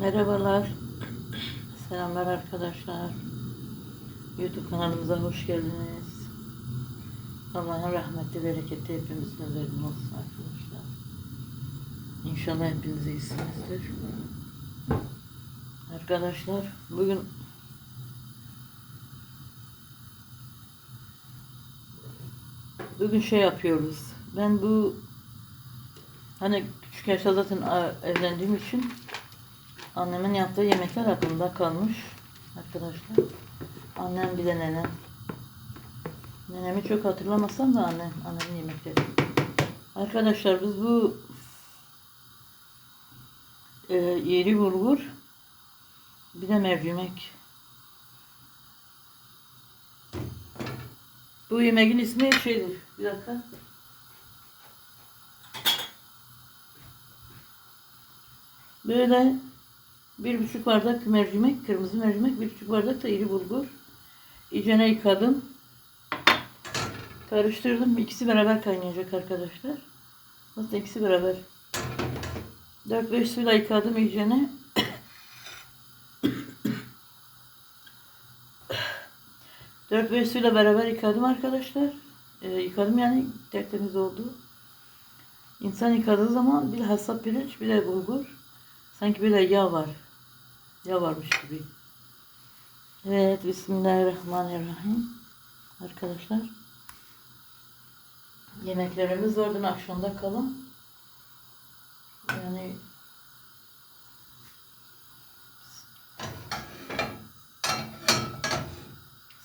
Merhabalar. Selamlar arkadaşlar. YouTube kanalımıza hoş geldiniz. Allah'ın rahmeti, bereketi hepimizin üzerine olsun arkadaşlar. İnşallah hepiniz iyisinizdir. Arkadaşlar bugün bugün şey yapıyoruz. Ben bu hani küçük yaşta zaten evlendiğim için Annemin yaptığı yemekler aklımda kalmış arkadaşlar. Annem bir de nenem. Nenemi çok hatırlamasam da annem, annemin yemekleri. Arkadaşlar biz bu e, yeri bulgur bir de mercimek. Bu yemeğin ismi şeydir. Bir dakika. Böyle bir buçuk bardak mercimek, kırmızı mercimek, bir buçuk bardak da iri bulgur. İyicene yıkadım. Karıştırdım. İkisi beraber kaynayacak arkadaşlar. Nasıl ikisi beraber. 4-5 suyla yıkadım iyicene. Dört beş suyla beraber yıkadım arkadaşlar. Ee, yıkadım yani tertemiz oldu. İnsan yıkadığı zaman bir hassa pirinç bir de bulgur. Sanki böyle yağ var. Yağ varmış gibi. Evet, Bismillahirrahmanirrahim. Arkadaşlar. Yemeklerimiz var. Dün akşamda kalan. Yani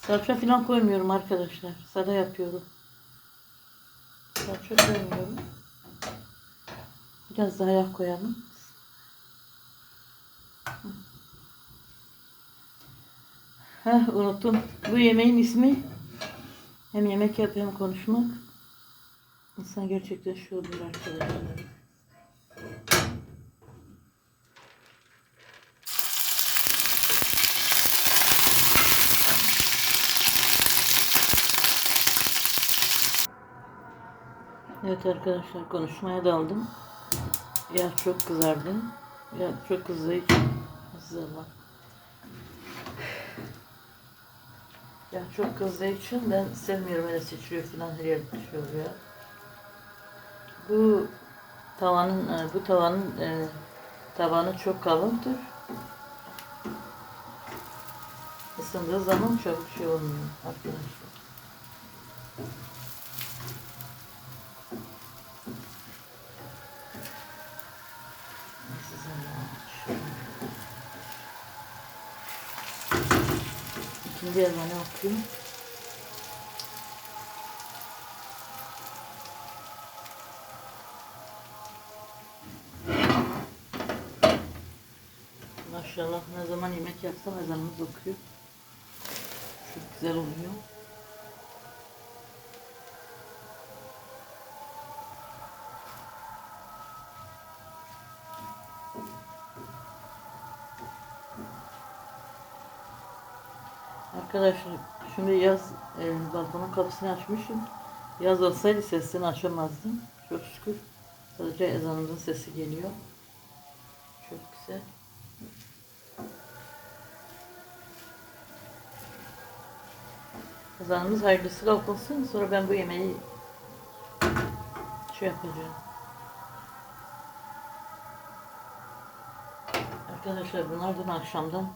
salça falan koymuyorum arkadaşlar. Sada yapıyorum. Salça koymuyorum. Biraz daha yağ koyalım. Heh, unuttum. Bu yemeğin ismi hem yemek yap hem konuşmak. İnsan gerçekten şu olur arkadaşlar. Evet arkadaşlar konuşmaya daldım. Ya çok kızardı. Ya çok kızdığı için Allah. Ya çok kızdığı için ben sevmiyorum öyle seçiliyor falan her yer düşüyor ya. Bu tavanın e, bu tavanın e, tabanı çok kalındır. Isındığı zaman çabuk şey olmuyor arkadaşlar. Aziz Allah. İkinci ezanı okuyayım. Maşallah ne zaman yemek yapsam ezanımız okuyor. Çok güzel oluyor. Arkadaşlar şimdi yaz e, balkonun kapısını açmışım. Yaz olsaydı sesini açamazdım. Çok şükür. Sadece ezanımızın sesi geliyor. Çok güzel. Ezanımız hayırlısıyla okunsun. Sonra ben bu yemeği şey yapacağım. Arkadaşlar bunlar dün akşamdan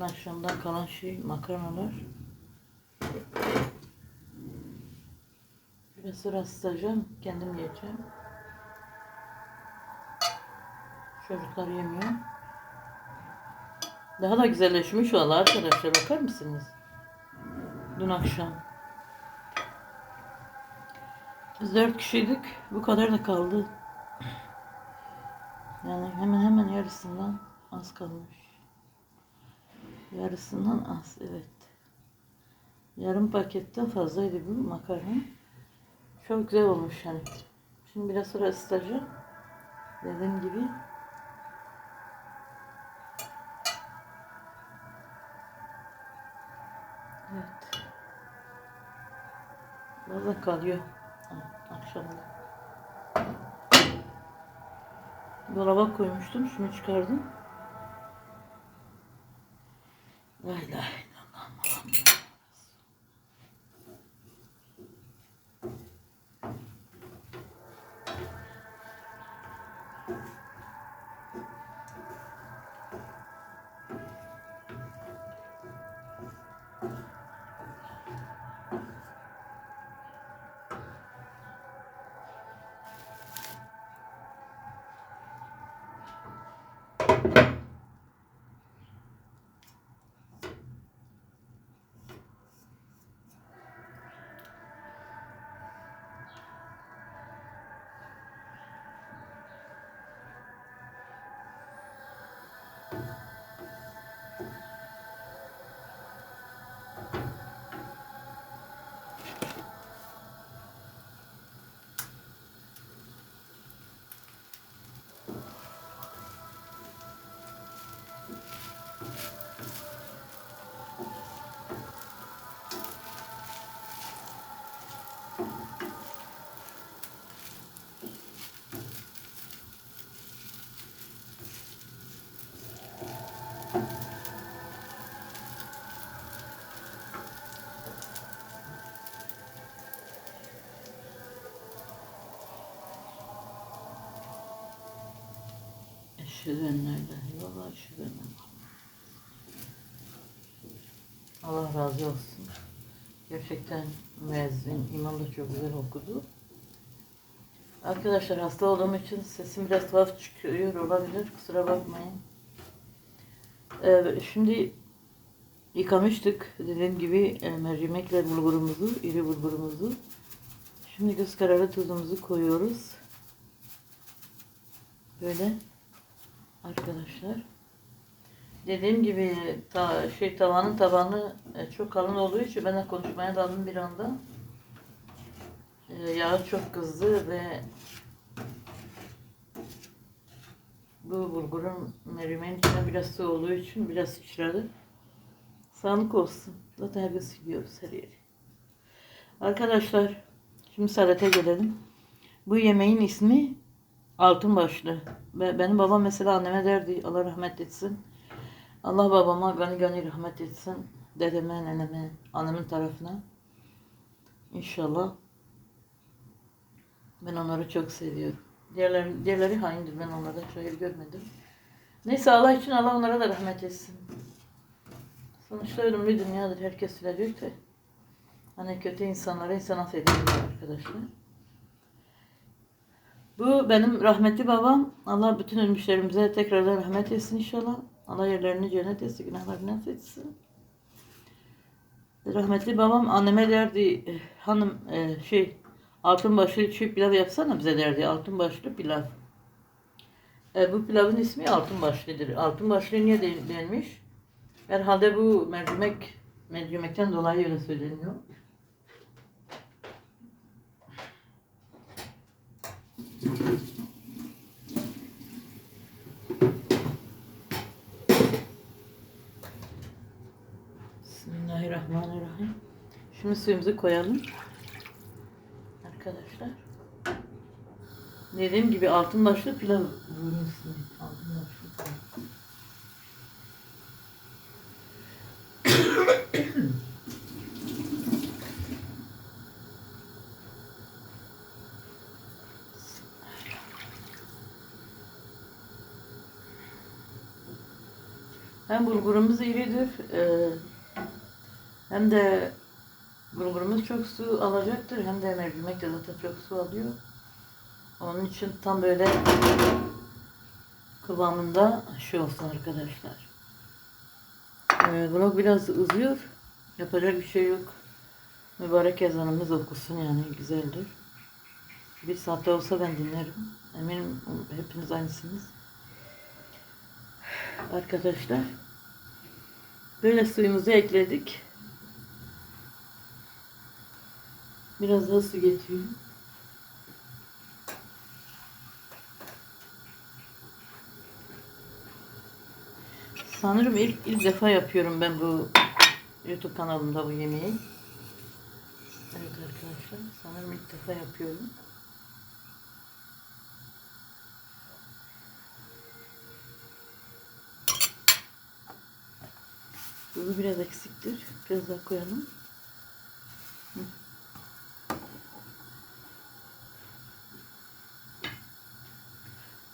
Dün akşamdan kalan şey makarnalar. Biraz sonra ısıtacağım. Kendim yiyeceğim. Çocuklar yemiyor. Daha da güzelleşmiş valla arkadaşlar. Bakar mısınız? Dün akşam. Biz dört kişiydik. Bu kadar da kaldı. Yani hemen hemen yarısından az kalmış. Yarısından az evet. Yarım paketten fazlaydı bu makarna. Çok güzel olmuş yani. Şimdi biraz sonra ısıtacağım. Dediğim gibi. Evet. Bazen kalıyor. Akşamda. Dolaba koymuştum. Şunu çıkardım. 아이 나 Eşhedü en la ilahe illallah, eşhedü enne Muhammed. Allah razı olsun. Gerçekten müezzin, imam da çok güzel okudu. Arkadaşlar hasta olduğum için sesim biraz tuhaf çıkıyor olabilir. Kusura bakmayın. Ee, şimdi yıkamıştık. Dediğim gibi e, mercimekle bulgurumuzu, iri bulgurumuzu. Şimdi göz kararı tuzumuzu koyuyoruz. Böyle arkadaşlar. Dediğim gibi ta, şey tavanın tabanı e, çok kalın olduğu için ben de konuşmaya daldım bir anda. E, yağı çok kızdı ve bu bulgurun merimenin içine biraz su olduğu için biraz sıçradı. Sağlık olsun. Zaten her gün siliyoruz her yeri. Arkadaşlar şimdi salata gelelim. Bu yemeğin ismi altın başlı. Benim babam mesela anneme derdi Allah rahmet etsin. Allah babama gani gani rahmet etsin. Dedeme, neneme, annemin tarafına. İnşallah. Ben onları çok seviyorum. Diğerleri, diğerleri haindir. Ben onlardan hayır görmedim. Neyse Allah için Allah onlara da rahmet etsin. Sonuçta ölümlü dünyadır. Herkes ölecek de. Hani kötü insanlara insan affedilmiyor arkadaşlar. Bu benim rahmetli babam. Allah bütün ölmüşlerimize tekrardan rahmet etsin inşallah. Allah yerlerini cennet etsin, günahlarını affetsin. Rahmetli babam anneme derdi, "Eh, hanım eh, şey altın başlı çiğ pilav yapsana bize derdi. Altın başlı pilav. E, bu pilavın ismi altın başlıdır. Altın başlı niye de- denmiş? Herhalde bu mercimek mercimekten dolayı öyle söyleniyor. Bismillahirrahmanirrahim. Şimdi suyumuzu koyalım. Arkadaşlar. Dediğim gibi altın başlı pilav bunun ismi. Altın başlı pilav. Hem bulgurumuz iridir, e, hem de bulgurumuz çok su alacaktır, hem de mercimek de zaten çok su alıyor. Onun için tam böyle kıvamında şey olsun arkadaşlar. E, vlog biraz uzuyor, yapacak bir şey yok. Mübarek ezanımız okusun yani güzeldir. Bir saatte olsa ben dinlerim. Eminim hepiniz aynısınız. Arkadaşlar. Böyle suyumuzu ekledik. Biraz daha su getiriyorum. Sanırım ilk, ilk defa yapıyorum ben bu YouTube kanalımda bu yemeği. Evet arkadaşlar sanırım ilk defa yapıyorum. Tuzu biraz eksiktir. Biraz daha koyalım.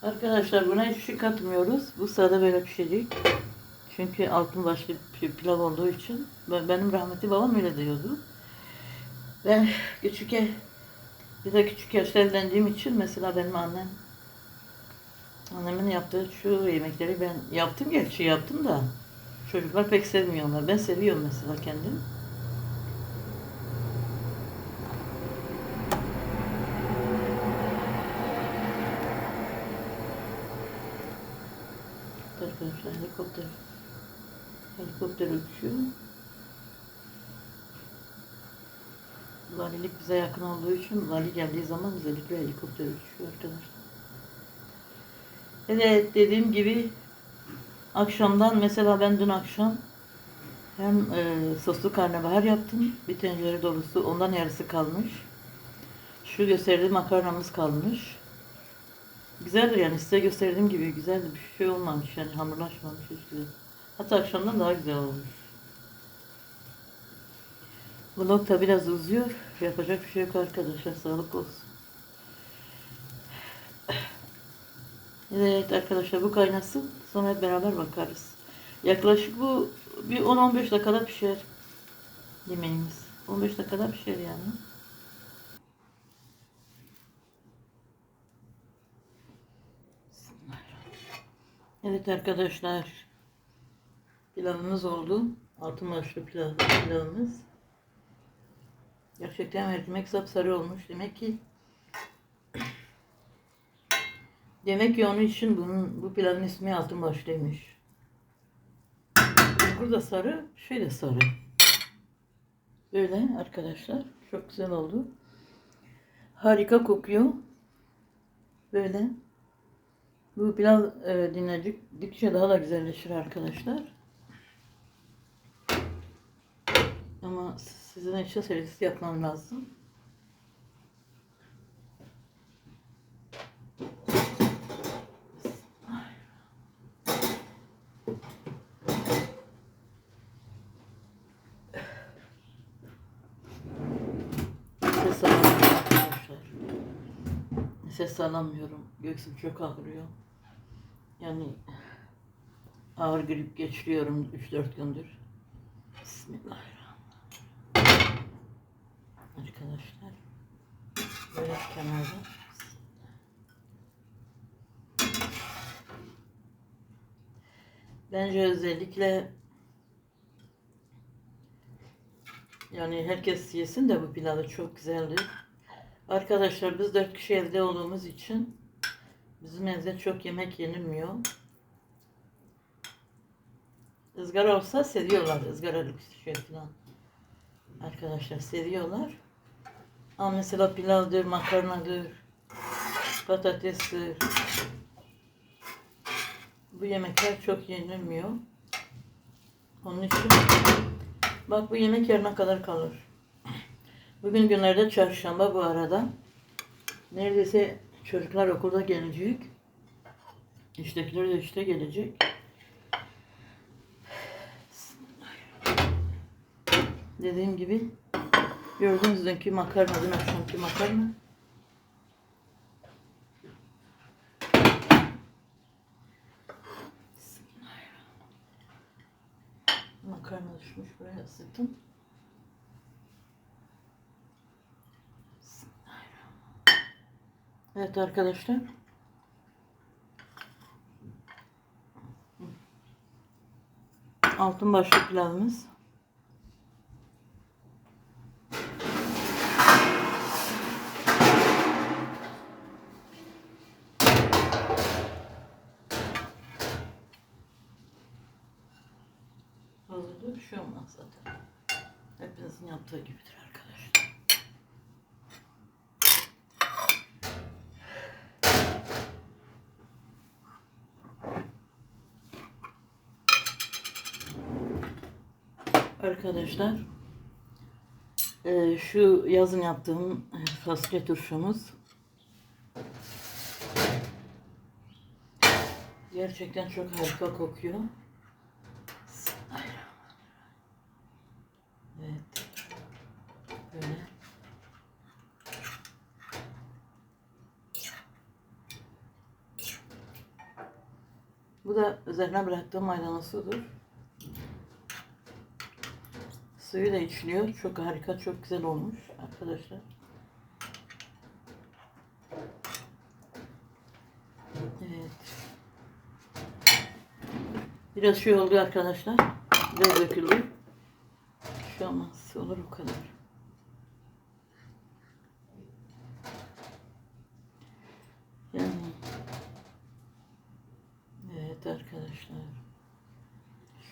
Arkadaşlar buna hiçbir şey katmıyoruz. Bu sade böyle pişecek. Çünkü altın başlı pi- pilav olduğu için. Ben- Benim rahmetli babam öyle diyordu. Ben küçük bir de küçük yaşta evlendiğim için mesela benim annem annemin yaptığı şu yemekleri ben yaptım gerçi yaptım da çocuklar pek sevmiyorlar. Ben seviyorum mesela kendim. Arkadaşlar helikopter helikopter uçuyor. Valilik bize yakın olduğu için vali geldiği zaman özellikle helikopter uçuyor arkadaşlar. Evet dediğim gibi akşamdan mesela ben dün akşam hem e, soslu karnabahar yaptım. Bir tencere dolusu ondan yarısı kalmış. Şu gösterdiğim makarnamız kalmış. Güzeldir yani size gösterdiğim gibi güzeldi. Bir şey olmamış yani hamurlaşmamış hiç güzel. Hatta akşamdan daha güzel olmuş. Vlog da biraz uzuyor. Yapacak bir şey yok arkadaşlar. Sağlık olsun. Evet arkadaşlar bu kaynasın. Sonra hep beraber bakarız. Yaklaşık bu bir 10-15 dakikada pişer yemeğimiz. 15 dakikada pişer yani. Evet arkadaşlar. Pilavımız oldu. Altın başlı pilav, pilavımız. Gerçekten mercimek sapsarı olmuş. Demek ki Demek ki onun için bunun bu pilavın ismi altın başlıymış. Burada sarı, de sarı. Böyle arkadaşlar. Çok güzel oldu. Harika kokuyor. Böyle. Bu pilav e, dinledikçe daha da güzelleşir arkadaşlar. Ama sizin için servis yapmam lazım. Ses alamıyorum arkadaşlar. Ses alamıyorum. Göğsüm çok ağrıyor. Yani ağır grip geçiriyorum 3-4 gündür. Bismillahirrahmanirrahim. Arkadaşlar. Böyle kenarda. Bence özellikle yani herkes yesin de bu pilavı çok güzeldi. Arkadaşlar biz dört kişi evde olduğumuz için bizim evde çok yemek yenilmiyor. Izgara olsa seviyorlar ızgaralık şey falan. Arkadaşlar seviyorlar. Ama mesela pilavdır, makarnadır, patatestir. Bu yemekler çok yenilmiyor. Onun için bak bu yemek yarına kadar kalır. Bugün günlerde çarşamba bu arada. Neredeyse çocuklar okulda gelecek. İştekiler de işte gelecek. Dediğim gibi gördüğünüz dünkü makarna, dün akşamki makarna. Makarna düşmüş buraya ısıttım. Evet arkadaşlar. Altın başlı pilavımız. Fazla da bir şey olmaz zaten. Hepinizin yaptığı gibidir arkadaşlar. Arkadaşlar ee, şu yazın yaptığım fasulye turşumuz gerçekten çok harika kokuyor. Evet. Böyle. Bu da üzerine bıraktığım maydanozudur. Suyu da içiliyor. Çok harika, çok güzel olmuş arkadaşlar. Evet. Biraz şey oldu arkadaşlar. Biraz döküldü. Bir şey olmaz. Olur o kadar. Yani. Evet arkadaşlar.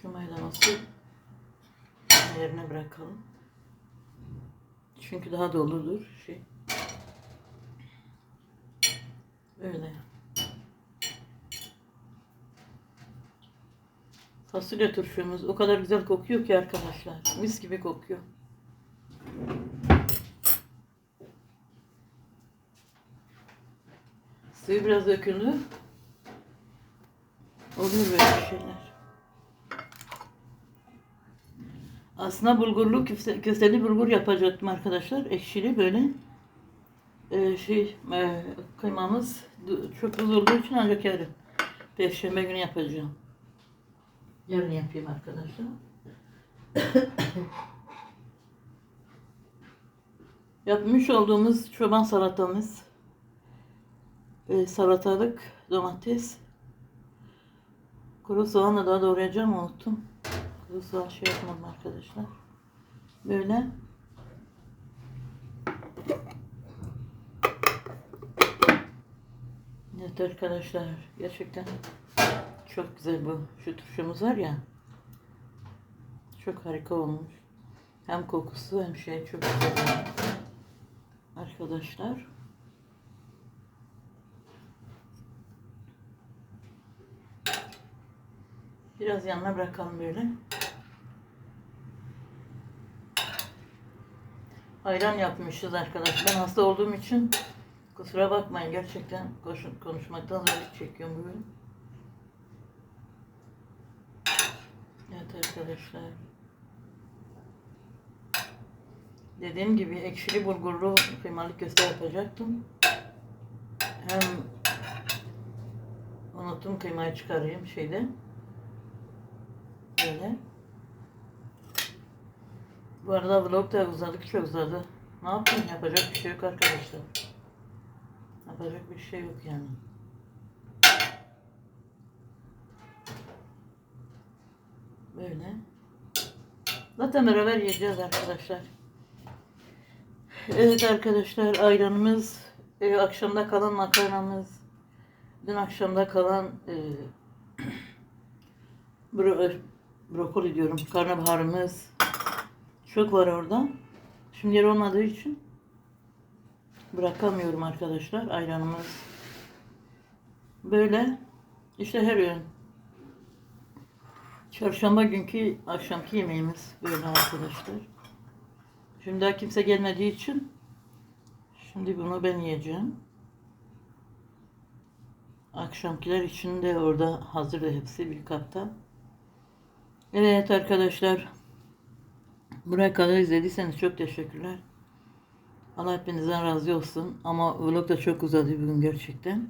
Şu yerine bırakalım. Çünkü daha doludur şey. Öyle. Fasulye turşumuz o kadar güzel kokuyor ki arkadaşlar. Mis gibi kokuyor. Suyu biraz döküldü. Oluyor böyle şeyler. Aslında bulgurlu köfte, köfteli bulgur yapacaktım arkadaşlar. Ekşili böyle. Ee, şey e, kıymamız çok tuz olduğu için ancak yarın. Perşembe günü yapacağım. Yarın yapayım arkadaşlar. Yapmış olduğumuz çoban salatamız. e, salatalık, domates, kuru soğanla daha doğrayacağım unuttum. Soğan şey yapmadım arkadaşlar. Böyle. Evet arkadaşlar gerçekten çok güzel bu. Şu turşumuz var ya. Çok harika olmuş. Hem kokusu hem şey çok güzel. Arkadaşlar. Biraz yanına bırakalım böyle. Ayran yapmışız arkadaşlar. Ben hasta olduğum için kusura bakmayın gerçekten konuşmaktan zorluk çekiyorum bugün. Evet arkadaşlar. Dediğim gibi ekşili bulgurlu kıymalı köfte yapacaktım. Hem unuttum kıymayı çıkarayım şeyde. Böyle. Bu arada vlog da uzadıkça uzadı. Ne yapayım yapacak bir şey yok arkadaşlar. Yapacak bir şey yok yani. Böyle. Zaten beraber yiyeceğiz arkadaşlar. Evet arkadaşlar ayranımız, e, akşamda kalan makarnamız, dün akşamda kalan e, bro, e, brokoli diyorum, karnabaharımız çok var orada. Şimdi yer olmadığı için bırakamıyorum arkadaşlar ayranımız. Böyle işte her öğün. Çarşamba günkü akşamki yemeğimiz böyle arkadaşlar. Şimdi daha kimse gelmediği için şimdi bunu ben yiyeceğim. Akşamkiler için de orada hazır hepsi bir kapta. Evet arkadaşlar. Buraya kadar izlediyseniz çok teşekkürler. Allah hepinizden razı olsun. Ama vlog da çok uzadı bugün gerçekten.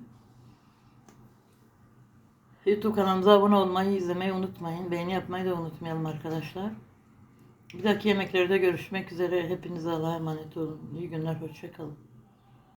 YouTube kanalımıza abone olmayı, izlemeyi unutmayın. Beğeni yapmayı da unutmayalım arkadaşlar. Bir dahaki yemeklerde görüşmek üzere. Hepinize Allah'a emanet olun. İyi günler, hoşçakalın.